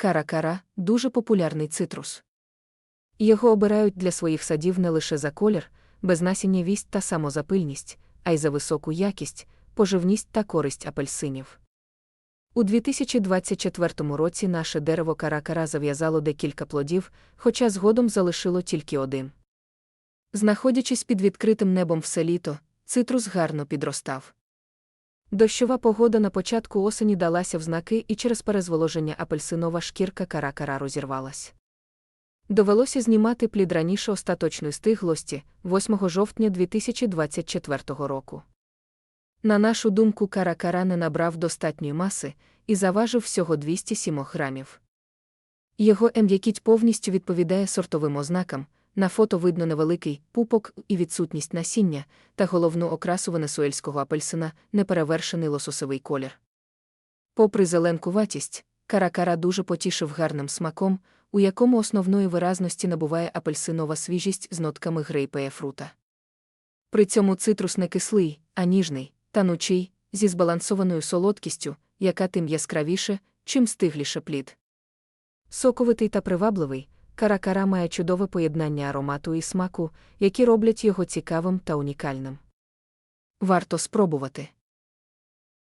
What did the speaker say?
Кара-кара дуже популярний цитрус. Його обирають для своїх садів не лише за колір, безнасіннєвість та самозапильність, а й за високу якість, поживність та користь апельсинів. У 2024 році наше дерево каракара зав'язало декілька плодів, хоча згодом залишило тільки один. Знаходячись під відкритим небом все літо, цитрус гарно підростав. Дощова погода на початку осені далася в знаки і через перезволоження апельсинова шкірка каракара розірвалась. Довелося знімати плід раніше остаточної стиглості 8 жовтня 2024 року. На нашу думку, каракара не набрав достатньої маси і заважив всього 207 грамів. Його м'якіть повністю відповідає сортовим ознакам. На фото видно невеликий пупок і відсутність насіння, та головну окрасу венесуельського апельсина неперевершений лососовий колір. Попри зеленкуватість, каракара дуже потішив гарним смаком, у якому основної виразності набуває апельсинова свіжість з нотками грейпея фрута. При цьому цитрус не кислий, а ніжний, танучий, зі збалансованою солодкістю, яка тим яскравіше, чим стигліше плід. Соковитий та привабливий, каракара має чудове поєднання аромату і смаку, які роблять його цікавим та унікальним. Варто спробувати.